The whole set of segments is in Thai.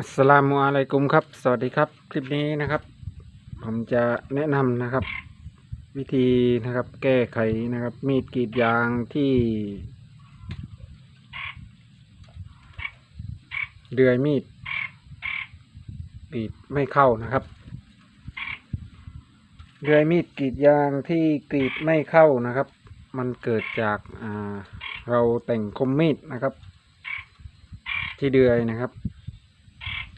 อัสสลามุอะลัยกุมครับ สวัสดีครับ คลิปนี้นะครับ ผมจะแนะนำนะครับ วิธีนะครับ แก้ไขนะครับ มีดกรีดยางที่ เดือยมีดกรีดไม่เข้านะครับ เดือยมีดกรีดยางที่กรีดไม่เข้านะครับ มันเกิดจากเราแต่งคมมีดนะครับ ที่เดือยนะครับ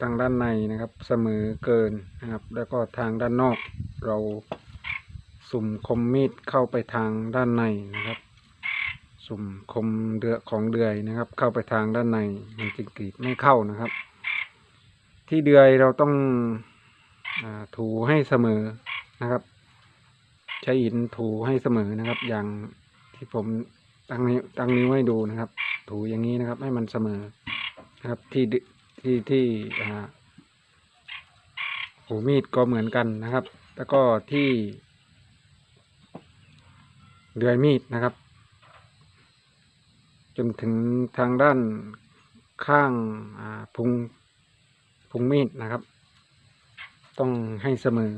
ทางด้านในนะครับเสมอเกินนะครับ แล้วก็ทางด้านนอก เราสุ่มคมมีดเข้าไปทางด้านในนะครับ สุ่มคมเดือของเดือยนะครับ เข้าไปทางด้านในมันจึงกรีดไม่เข้านะครับ ที่เดือยเราต้องอถูให้เสมอนะครับ ใช้หินถูให้เสมอนะครับ อย่างที่ผมตั้งนิ้วตั้งนิ้วให้ดูนะครับ ถูอย่างนี้นะครับ ให้มันเสมอนะครับที่ ที่ที่อาหูมีดก็เหมือนกันนะครับ แล้วก็ที่เดือยมีดนะครับ จนถึงทางด้านข้างอาพุงพุงมีดนะครับ ต้องให้เสมอ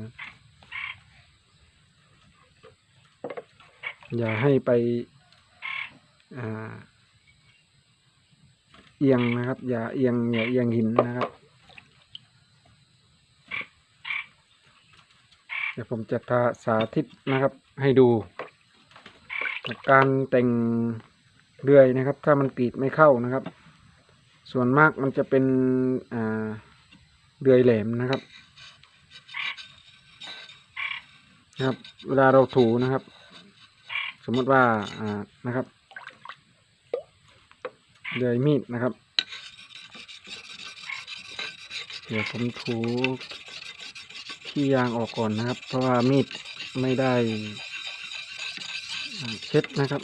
อย่าให้ไปอ่า อียงนะครับ อย่าเอียงอย่าเอียงหินนะครับ เดี๋ยวผมจะทาสาธิตนะครับ ให้ดู การแต่งเรื่อยนะครับ ถ้ามันกรีดไม่เข้านะครับ ส่วนมากมันจะเป็นอ่าเดือยแหลมนะครับนะครับ เวลาเราถูนะครับ สมมติว่าอ่านะครับ เดือยมีดนะครับ เดี๋ยวผมถูขี้ยางออกก่อนนะครับ เพราะว่ามีดไม่ได้เช็ดนะครับ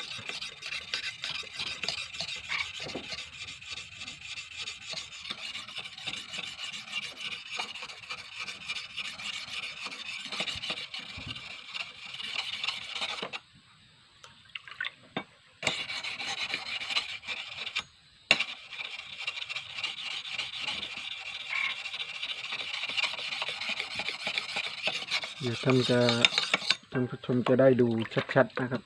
เดี๋ยวท่านจะท่านผู้ชมจะได้ดูชัดๆนะครับ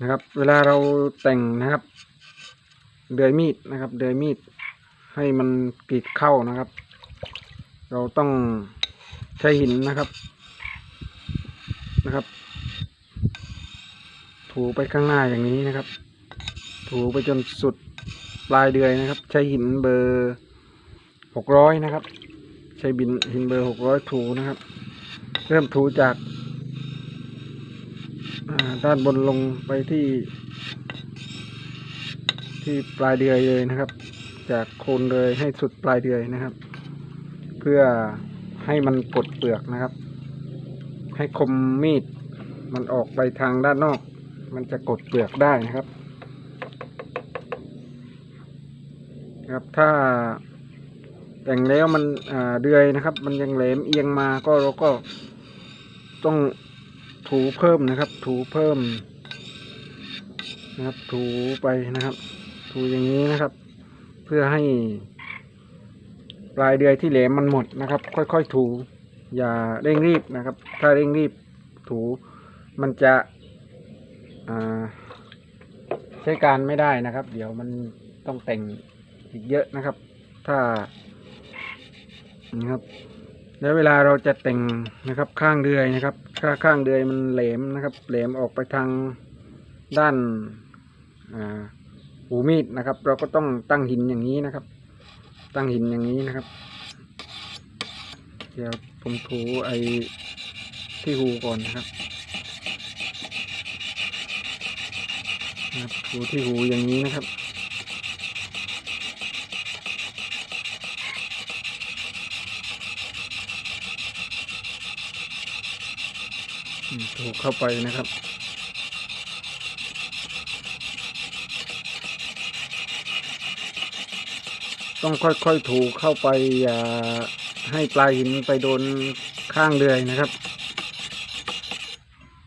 นะครับ เวลาเราแต่งนะครับ เดือยมีดนะครับ เดือยมีดให้มันกรีดเข้านะครับ เราต้องใช้หินนะครับนะครับ ถูไปข้างหน้าอย่างนี้นะครับ ถูไปจนสุดปลายเดือยนะครับ ใช้หินเบอร์หกร้อยนะครับ ใช้บินหินเบอร์หกร้อยถูนะครับ เริ่มถูจากาด้านบนลงไปที่ ที่ปลายเดือยเลยนะครับ จากโคนเลยให้สุดปลายเดือยนะครับ เพื่อให้มันปลดเปลือกนะครับ ให้คมมีดมันออกไปทางด้านนอก มันจะกดเปลือกได้นะครับ ครับถ้า แต่งแล้วมันเดือยนะครับ มันยังแหลมเอียงมาก็เราก็ต้องถูเพิ่มนะครับ ถูเพิ่มนะครับ ถูไปนะครับ ถูอย่างนี้นะครับ เพื่อให้ ปลายเดือยที่แหลมมันหมดนะครับ ค่อยๆถู อย่าเร่งรีบนะครับ ถ้าเร่งรีบถูมันจะใช้การไม่ได้นะครับ เดี๋ยวมันต้องแต่งอีกเยอะนะครับ ถ้า นะครับ แล้วเวลาเราจะแต่งนะครับข้างเดือยนะครับข้าข้างเดือยมันแหลมนะครับ แหลมออกไปทางด้านหูมีดนะครับ เราก็ต้องตั้งหินอย่างนี้นะครับ ตั้งหินอย่างนี้นะครับ เดี๋ยวผมถูไอ้ที่หูก่อนนะครับนะครับถูที่หูอย่างนี้นะครับ อืม ถูกเข้าไปนะครับต้องค่อยๆถูเข้าไปอย่าให้ปลายหินไปโดนข้างเดือยนะครับ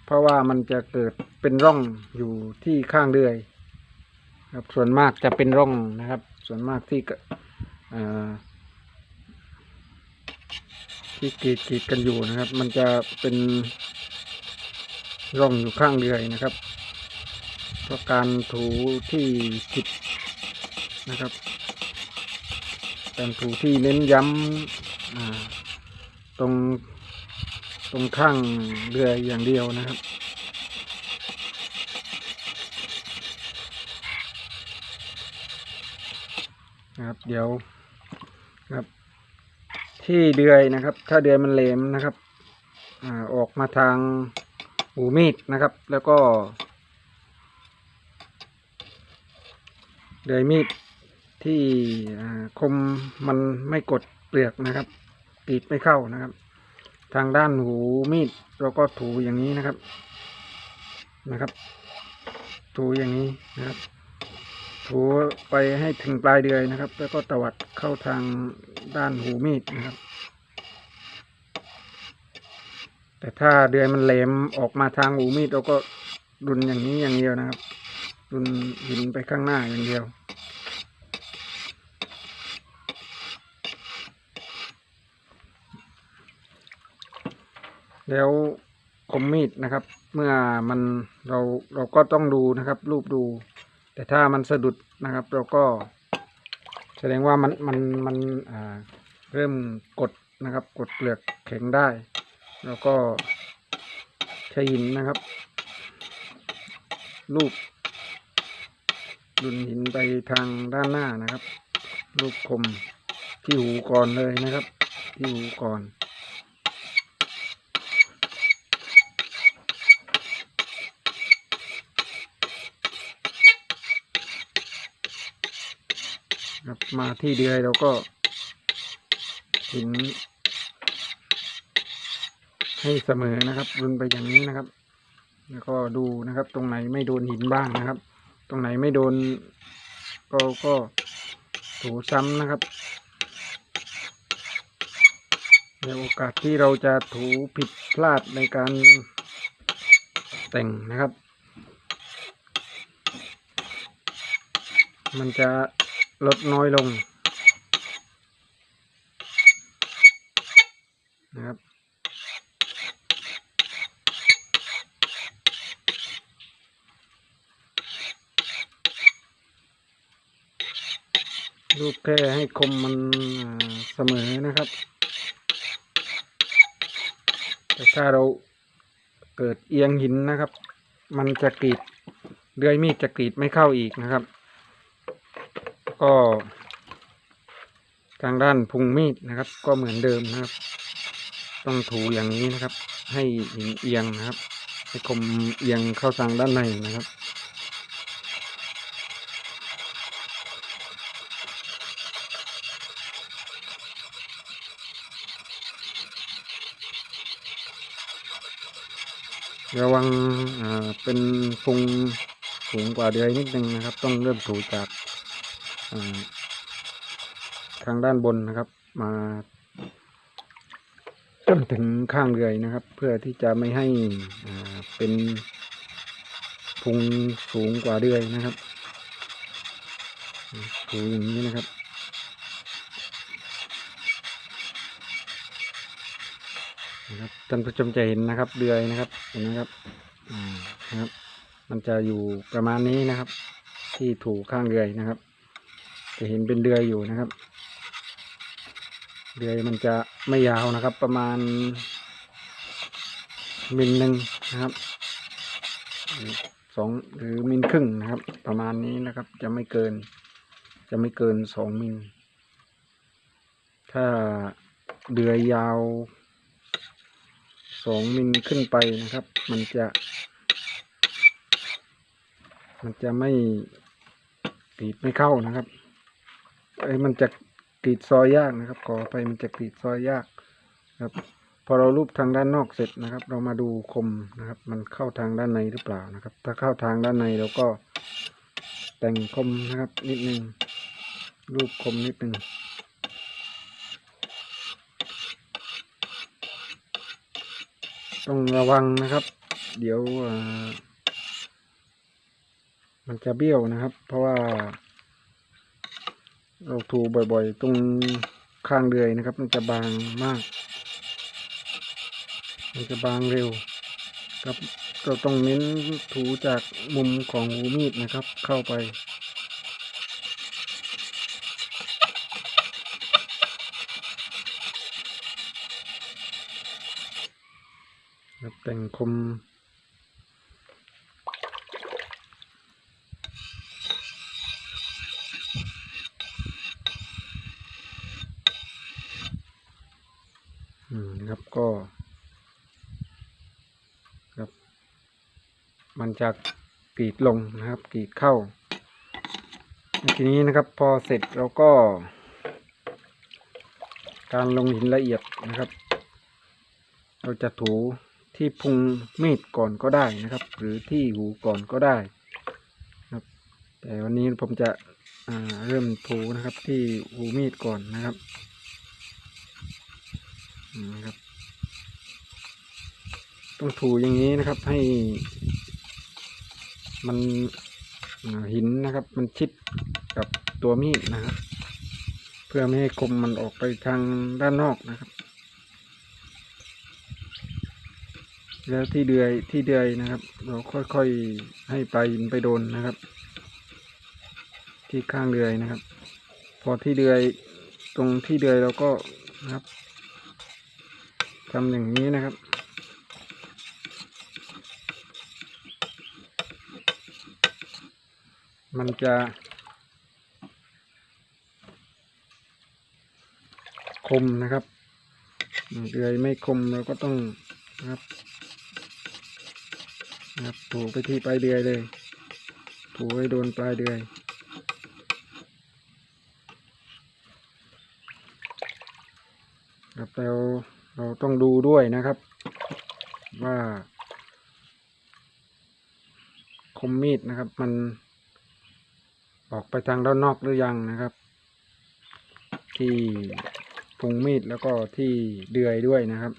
เพราะว่ามันจะเกิดเป็นร่องอยู่ที่ข้างเดือยครับส่วนมากจะเป็นร่องนะครับ ส่วนมากที่กะอ่าที่กรีดกรีดกันอยู่นะครับ มันจะเป็น ร่องอยู่ข้างเดือยนะครับ เพราะการถูที่ผิดนะครับการถูที่เน้นย้ำตรงตรงข้างเรืออย่างเดียวนะครับ นะครับ เดี๋ยวครับ ที่เดือยนะครับ ถ้าเดือยมันแหลมนะครับอออกมาทาง หูมีดนะครับ แล้วก็เดยมีดที่คมมันไม่กดเปลือกนะครับกรีดไม่เข้านะครับ ทางด้านหูมีดเราก็ถูอย่างนี้นะครับนะครับ ถูอย่างนี้นะครับ ถูไปให้ถึงปลายเดือยนะครับ แล้วก็ตวัดเข้าทางด้านหูมีดนะครับ แต่ถ้าเดือยมันแหลมออกมาทางหูมีดเราก็ดุนอย่างนี้อย่างเดียวนะครับดุนหินไปข้างหน้าอย่างเดียว แล้วคมมีดนะครับ เมื่อมันเราเราก็ต้องดูนะครับ รูปดู แต่ถ้ามันสะดุดนะครับ เราก็ แสดงว่ามันมันมันอ่าเริ่มกดนะครับ กดเปลือกแข็งได้ แล้วก็ใช้หินนะครับรูปดุนหินไปทางด้านหน้านะครับรูปคมที่หูก่อนเลยนะครับ ที่หูก่อนครับมาที่เดือยเราก็หิน ให้เสมอนะครับรุนไปอย่างนี้นะครับ แล้วก็ดูนะครับ ตรงไหนไม่โดนหินบ้างนะครับ ตรงไหนไม่โดน ก็ก็ถูซ้ำนะครับในโอกาสที่เราจะถูผิดพลาดในการแต่งนะครับ มันจะลดน้อยลงนะครับ รูปแค่ให้คมมันเสมอนะครับ แต่ถ้าเราเกิดเอียงหินนะครับ มันจะกรีดเลื่อยมีดจะกรีดไม่เข้าอีกนะครับ ก็ทางด้านพุงมีดนะครับ ก็เหมือนเดิมนะครับ ต้องถูอย่างนี้นะครับ ให้หินเอียงนะครับ ให้คมเอียงเข้าทางด้านในนะครับ ระวังเป็นพุงสูงกว่าเดือยนิดนึงนะครับ ต้องเริ่มถูจากาทางด้านบนนะครับ มาจนถึงข้างเดือยนะครับ เพื่อที่จะไม่ให้เป็นพุงสูงกว่าเดือยนะครับถูอย่างนี้นะครับ นะครับ ท่านผู้ชมจะเห็นนะครับเดือยนะครับเห็นไหมครับอ่านะครับ มันจะอยู่ประมาณนี้นะครับ ที่ถูข้างเดือยนะครับ จะเห็นเป็นเดือยอยู่นะครับ เดือยมันจะไม่ยาวนะครับ ประมาณมิลหนึ่งนะครับสองหรือมิลครึ่งนะครับ ประมาณนี้นะครับ จะไม่เกิน จะไม่เกินสองมิลถ้าเดือยยาว สองมิลขึ้นไปนะครับ มันจะ มันจะไม่กรีดไม่เข้านะครับไอ้มันจะกรีดซอยยากนะครับขอไปมันจะกรีดซอยยากครับ พอเรารูปทางด้านนอกเสร็จนะครับ เรามาดูคมนะครับ มันเข้าทางด้านในหรือเปล่านะครับ ถ้าเข้าทางด้านในเราก็แต่งคมนะครับ นิดนึงรูปคมนิดนึง ต้องระวังนะครับ เดี๋ยวมันจะเบี้ยวนะครับ เพราะว่า เราถูบ่อยๆ ตรงข้างเดือยนะครับ มันจะบางมาก มันจะบางเร็วครับเราต้องเน้นถูจากมุมของหูมีดนะครับ เข้าไป ครับ แต่งคม อืมครับก็ ครับ มันจะกรีดลงนะครับกรีดเข้า ทีนี้นะครับพอเสร็จเราก็ การลงหินละเอียดนะครับ เราจะถู ที่พุงมีดก่อนก็ได้นะครับ หรือที่หูก่อนก็ได้ครับ แต่วันนี้ผมจะเริ่มถูนะครับที่หูมีดก่อนนะครับอืมครับ ต้องถูอย่างนี้นะครับให้ มันหินนะครับ มันชิดกับตัวมีดนะครับ เพื่อไม่ให้คมมันออกไปทางด้านนอกนะครับ แล้วที่เดือยที่เดือยนะครับ เราค่อยๆให้ปลายหินไปโดนนะครับ ที่ข้างเดือยนะครับ พอที่เดือยตรงที่เดือยเราก็นะครับทำอย่างนี้นะครับมันจะคมนะครับเดือยไม่คมเราก็ต้องนะครับ นะครับถูไปที่ปลายเดือยเลย ถูให้โดนปลายเดือยครับแล้วเราต้องดูด้วยนะครับ ว่า คมมีดนะครับ มันออกไปทางด้านนอกหรือยังนะครับ ที่พุงมีดแล้วก็ที่เดือยด้วยนะครับ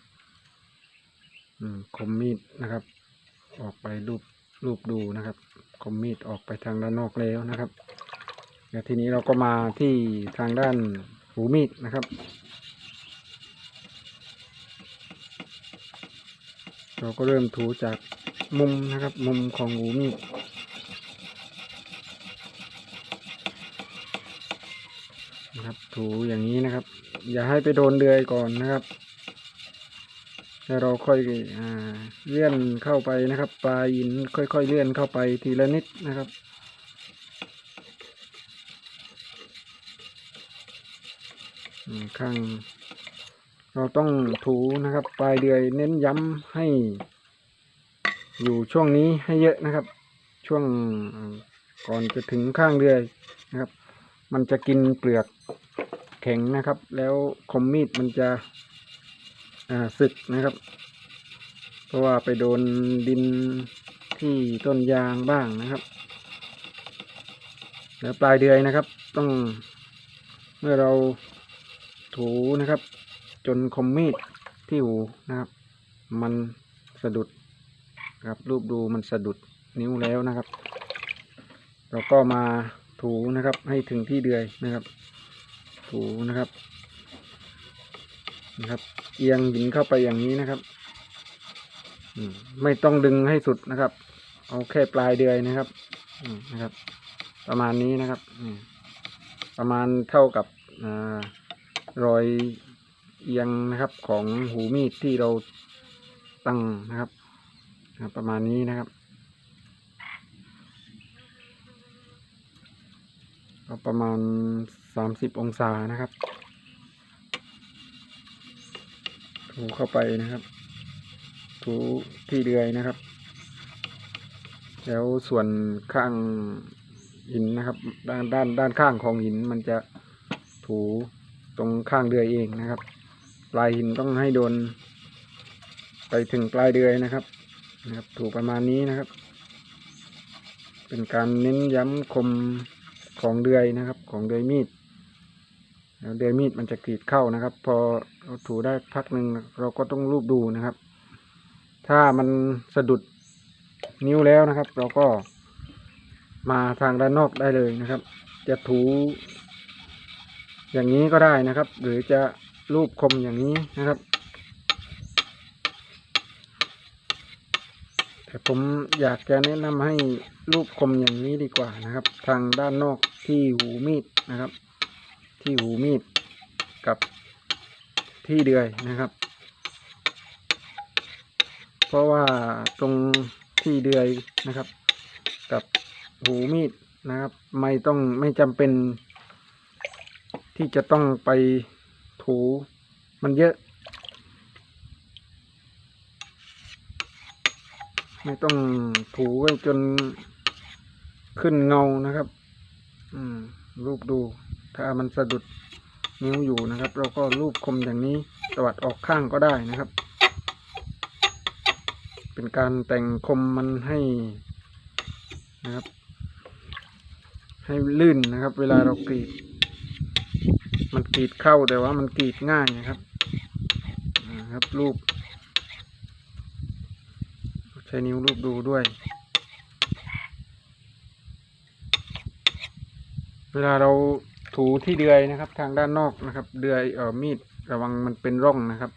คมมีดนะครับ ออกไปรูปรูปดูนะครับคมมีดออกไปทางด้านนอกแล้วนะครับเดี๋ยวทีนี้เราก็มาที่ทางด้านหูมีดนะครับ เราก็เริ่มถูจากมุมนะครับ มุมของหูมีดนะครับถูอย่างนี้นะครับ อย่าให้ไปโดนเดือยก่อนนะครับ แล้วเราค่อยอเลื่อนเข้าไปนะครับ ปลายหินค่อยๆเลื่อนเข้าไปทีละนิดนะครับข้าง เราต้องถูนะครับ ปลายเดือยเน้นย้ำให้ อยู่ช่วงนี้ให้เยอะนะครับ ช่วงก่อนจะถึงข้างเดือยนะครับ มันจะกินเปลือกแข็งนะครับ แล้วคมมีดมันจะ อ่าสึกนะครับ เพราะว่าไปโดนดินที่ต้นยางบ้างนะครับแล้วปลายเดือยนะครับ ต้องเมื่อเราถูนะครับ จนคมมีดที่หูนะครับ มันสะดุดนะครับรูปดูมันสะดุดนิ้วแล้วนะครับ เราก็มาถูนะครับให้ถึงที่เดือยนะครับ ถูนะครับ นะครับ เอียงหินเข้าไปอย่างนี้นะครับไม่ต้องดึงให้สุดนะครับ เอาแค่ปลายเดือยนะครับนะครับ ประมาณนี้นะครับประมาณเท่ากับอรอยเอียงนะครับของหูมีดที่เราตั้งนะครับประมาณนี้นะครับประมาณสามสิบองศานะครับ ถูเข้าไปนะครับ ถูที่เดือยนะครับ แล้วส่วนข้างหินนะครับ ด้านด้านด้านข้างของหินมันจะถูตรงข้างเดือยเองนะครับ ปลายหินต้องให้โดน ไปถึงปลายเดือยนะครับ นะครับ ถูประมาณนี้นะครับ เป็นการเน้นย้ำคมของเดือยนะครับ ของเดือยมีด เดือยมีดมันจะกรีดเข้านะครับ พอเราถูได้พักหนึ่งเราก็ต้องรูปดูนะครับ ถ้ามันสะดุดนิ้วแล้วนะครับ เราก็มาทางด้านนอกได้เลยนะครับ จะถู อย่างนี้ก็ได้นะครับ หรือจะรูปคมอย่างนี้นะครับแต่ผมอยากจะแนะนำให้รูปคมอย่างนี้ดีกว่านะครับ ทางด้านนอกที่หูมีดนะครับ ที่หูมีดกับที่เดือยนะครับ เพราะว่าตรงที่เดือยนะครับ กับหูมีดนะครับ ไม่ต้องไม่จำเป็น ที่จะต้องไปถูมันเยอะ ไม่ต้องถูไว้จนขึ้นเงานะครับ อืมรูปดู ถ้ามันสะดุดนิ้วอยู่นะครับ เราก็รูปคมอย่างนี้ตวัดออกข้างก็ได้นะครับ เป็นการแต่งคมมันให้นะครับ ให้ลื่นนะครับ เวลาเรากรีด มันกรีดเข้าแต่ว่ามันกรีดง่ายนะครับนะครับรูป ใช้นิ้วรูปดูด้วย เวลาเรา ถูที่เดือยนะครับ ทางด้านนอกนะครับ เดือยเอ่อมีดระวังมันเป็นร่องนะครับ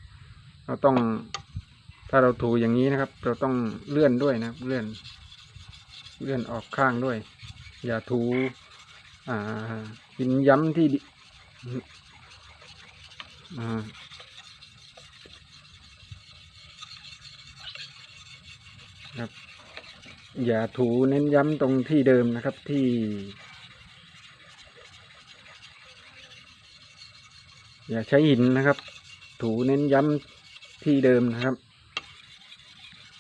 เราต้อง ถ้าเราถูอย่างนี้นะครับ เราต้องเลื่อนด้วยนะครับ เลื่อน เลื่อนออกข้างด้วย อย่าถูอ่าหินย้ำที่อ่าครับอย่าถูเน้นย้ำตรงที่เดิมนะครับที่ อย่าใช้หินนะครับ ถูเน้นย้ำที่เดิมนะครับ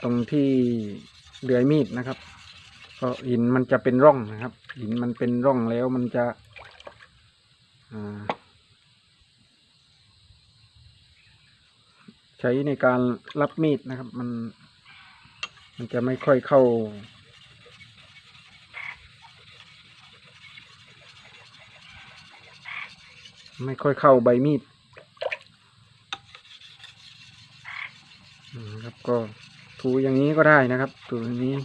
ตรงที่เดือยมีดนะครับเพราะหินมันจะเป็นร่องนะครับ หินมันเป็นร่องแล้วมันจะใช้ในการรับมีดนะครับ มัน มันจะไม่ค่อยเข้า ไม่ค่อยเข้าใบมีดอืมครับก็ถูอย่างนี้ก็ได้นะครับ ถูอย่างนี้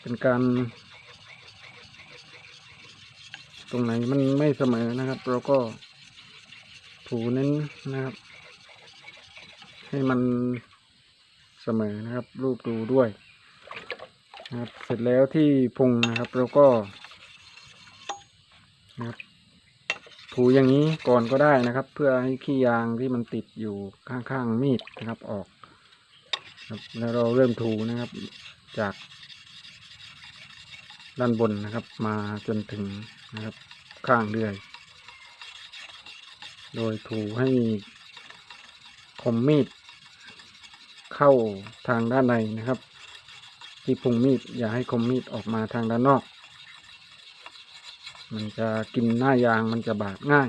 เป็นการ ตรงไหนมันไม่เสมอนะครับ เราก็ถูเน้นนะครับ ให้มันเสมอนะครับ รูปดูด้วยนะครับ เสร็จแล้วที่พุงนะครับ เราก็นะครับ ถูอย่างนี้ก่อนก็ได้นะครับ เพื่อให้ขี้ยางที่มันติดอยู่ข้างๆมีดนะครับออกครับแล้วเราเริ่มถูนะครับ จากด้านบนนะครับ มาจนถึงนะครับ ข้างเดือย โดยถูให้คมมีดเข้าทางด้านในนะครับ ที่พุงมีดอย่าให้คมมีดออกมาทางด้านนอก มันจะกินหน้ายางมันจะบาดง่าย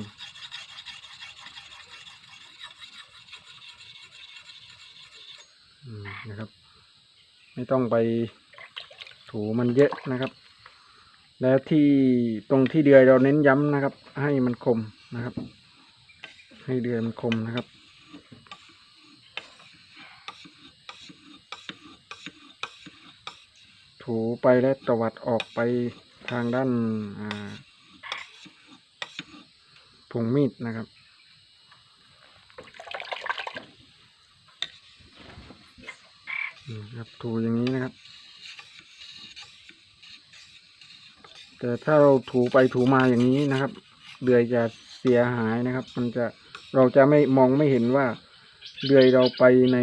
นะครับ ไม่ต้องไปถูมันเยอะนะครับ แล้วที่ตรงที่เดือยเราเน้นย้ำนะครับ ให้มันคมนะครับ ให้เดือยมันคมนะครับถูไปและตวัดออกไปทางด้านอ่า พุงมีดนะครับ ครับถูอย่างนี้นะครับ แต่ถ้าเราถูไปถูมาอย่างนี้นะครับเดือยจะเสียหายนะครับ มันจะเราจะไม่มองไม่เห็นว่าเดือยเราไปใน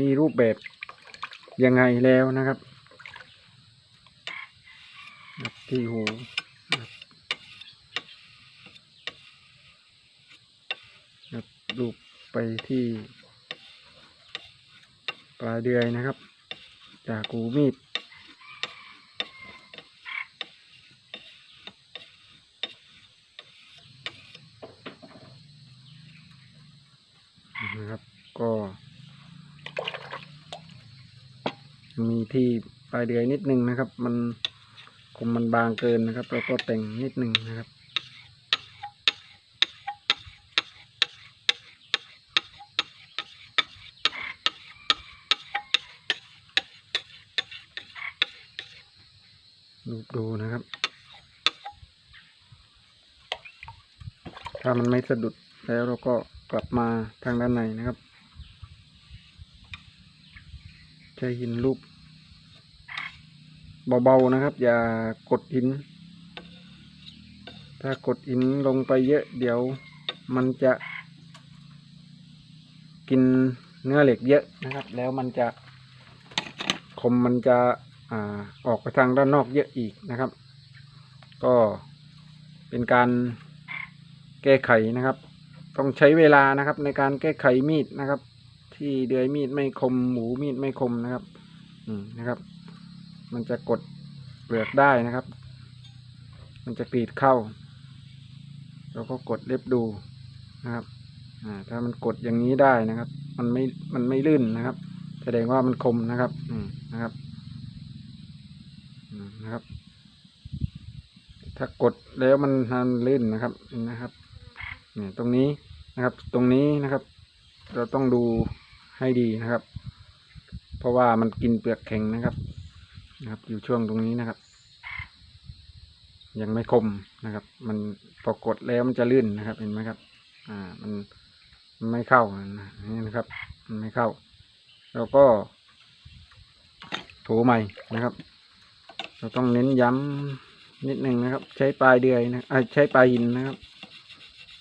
มีรูปแบบยังไงแล้วนะครับครับที่หู รูปไปที่ปลายเดือยนะครับ จากหูมีดนะครับก็มีที่ปลายเดือยนิดนึงนะครับ มันคมมันบางเกินนะครับเราก็แต่งนิดนึงนะครับ ถ้ามันไม่ สะดุดแล้วเราก็กลับมาทางด้านในนะครับ ใช้หินรูปเบาๆนะครับ อย่ากดหิน ถ้ากดหินลงไปเยอะ เดี๋ยวมันจะ กินเนื้อเหล็กเยอะนะครับ แล้วมันจะคมมันจะอออกไปทางด้านนอกเยอะอีกนะครับ ก็เป็นการ แก้ไขนะครับ ต้องใช้เวลานะครับ ในการแก้ไขมีดนะครับ ที่เดือยมีดไม่คม หมูมีดไม่คมนะครับอืมนะครับ มันจะกดเปลือกได้นะครับ มันจะกรีดเข้าเราก็กดเล็บดูนะครับอ่าถ้ามันกดอย่างนี้ได้นะครับ มันไม่มันไม่ลื่นนะครับ แสดงว่ามันคมนะครับอืมนะครับนะครับ ถ้ากดแล้วมันมันลื่นนะครับนะครับ ตรงนี้นะครับ ตรงนี้นะครับ เราต้องดูให้ดีนะครับ เพราะว่ามันกินเปลือกแข็งนะครับนะครับ อยู่ช่วงตรงนี้นะครับ ยังไม่คมนะครับ มันพอกดแล้วมันจะลื่นนะครับ เห็นไหมครับ อ่า มันไม่เข้านะนี่นะครับ มันไม่เข้าแล้วก็ถูใหม่นะครับ เราต้องเน้นย้ำนิดหนึ่งนะครับ ใช้ปลายเดือยนะใช้ปลายหินนะครับ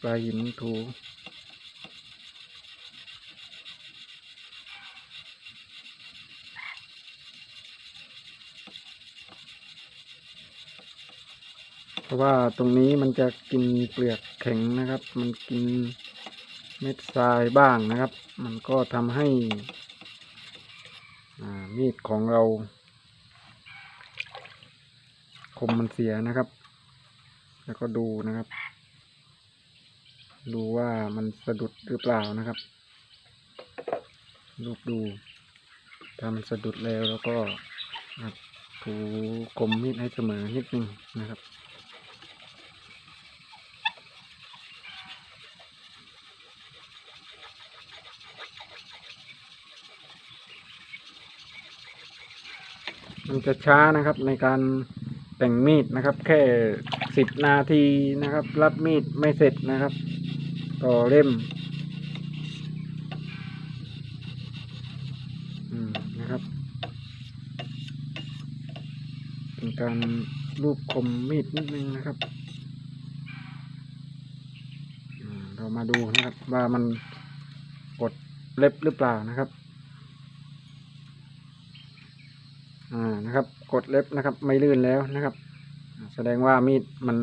ปลาหินถู เพราะว่าตรงนี้มันจะกินเปลือกแข็งนะครับ มันกินเม็ดทรายบ้างนะครับ มันก็ทำให้มีดของเรา คมมันเสียนะครับ แล้วก็ดูนะครับ ดูว่ามันสะดุดหรือเปล่านะครับ ลูกดู ถ้ามันสะดุดแล้วแล้วก็ถูคมมีดให้เสมอนิดนึงนะครับมันจะช้านะครับในการแต่งมีดนะครับ แค่สิบนาทีนะครับ รับมีดไม่เสร็จนะครับ ต่อเล่มอืมนะครับ เป็นการรูปคมมีดนิดนึงนะครับ เรามาดูนะครับว่ามันกดเล็บหรือเปล่านะครับ อ่านะครับ กดเล็บนะครับ ไม่ลื่นแล้วนะครับ แสดงว่ามีดมัน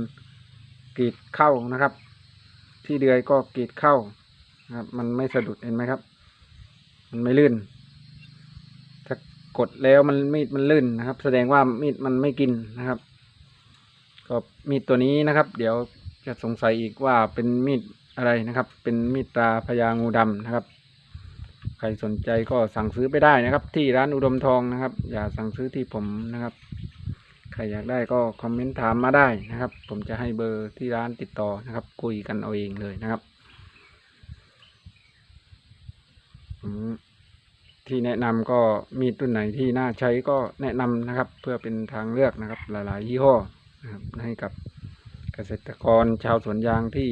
กรีดเข้านะครับ ที่เดือยก็กรีดเข้านะครับ มันไม่สะดุดเห็นไหมครับ มันไม่ลื่น ถ้ากดแล้วมันมีดมันลื่นนะครับ แสดงว่ามีดมันไม่กินนะครับ ก็มีดตัวนี้นะครับ เดี๋ยวจะสงสัยอีกว่าเป็นมีดอะไรนะครับ เป็นมีดตาพญางูดำนะครับ ใครสนใจก็สั่งซื้อไปได้นะครับ ที่ร้านอุดมทองนะครับ อย่าสั่งซื้อที่ผมนะครับ รอยากได้ก็คอมเมนต์ถามมาได้นะครับ ผมจะให้เบอร์ที่ร้านติดต่อนะครับ คุยกันเอาเองเลยนะครับที่แนะนำก็มีดรุ่นไหนที่น่าใช้ก็แนะนำนะครับ เพื่อเป็นทางเลือกนะครับ หลาย ๆ ยี่ห้อนะครับให้กับเกษตรกรชาวสวนยางที่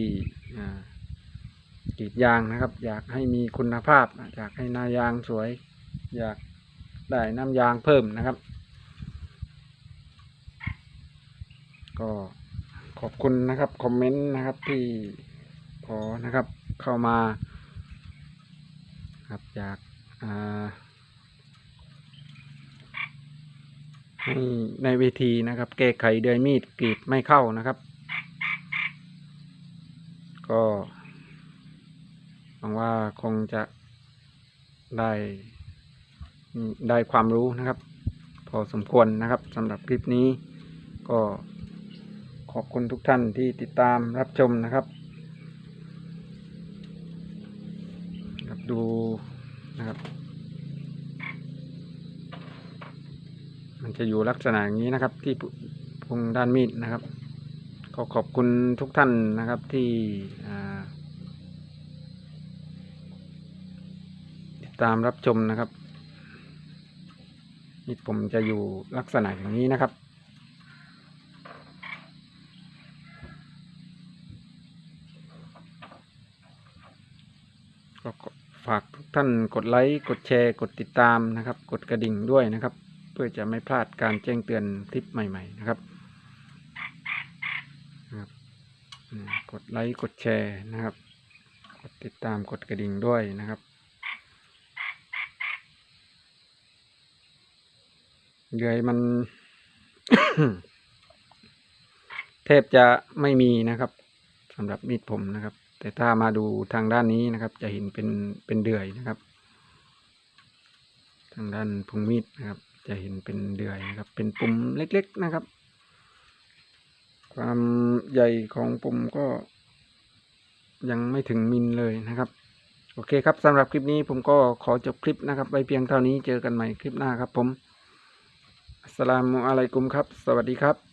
กรีดยางนะครับ อยากให้มีคุณภาพ อยากให้นายางสวย อยากได้น้ำยางเพิ่มนะครับ ก็ขอบคุณนะครับคอมเมนต์นะครับที่ขอนะครับเข้ามาครับอยากให้ในเวทีนะครับ แก้ไขเดือยมีดกรีดไม่เข้านะครับ ก็หวังว่าคงจะได้ได้ความรู้นะครับ พอสมควรนะครับสำหรับคลิปนี้ก็ ขอบคุณทุกท่านที่ติดตามรับชมนะครับรับ ดูนะครับ มันจะอยู่ลักษณะอย่างนี้นะครับ ที่พุงด้านมีดนะครับ ก็ขอบคุณทุกท่านนะครับที่ติดตามรับชมนะครับมีดผมจะอยู่ลักษณะอย่างนี้นะครับ ก็ขอฝาก ท่านกดไลค์กดแชร์กดติดตามนะครับ กดกระดิ่งด้วยนะครับ เพื่อจะไม่พลาดการแจ้งเตือนคลิปใหม่ ๆ นะครับนะครับกดไลค์กดแชร์นะครับ กดติดตามกดกระดิ่งด้วยนะครับ เดือยมัน แทบจะไม่มีนะครับสำหรับมีดผมนะครับ แต่ถ้ามาดูทางด้านนี้นะครับ จะเห็นเป็นเป็นเดือยนะครับ ทางด้านพุงมีดนะครับ จะเห็นเป็นเดือยนะครับ เป็นปุ่มเล็กๆนะครับ ความใหญ่ของปุ่มก็ยังไม่ถึงมิลเลยนะครับโอเคครับสำหรับคลิปนี้ผมก็ขอจบคลิปนะครับไว้เพียงเท่านี้เจอกันใหม่คลิปหน้าครับผมอัสสลามุอะลัยกุมครับ สวัสดีครับ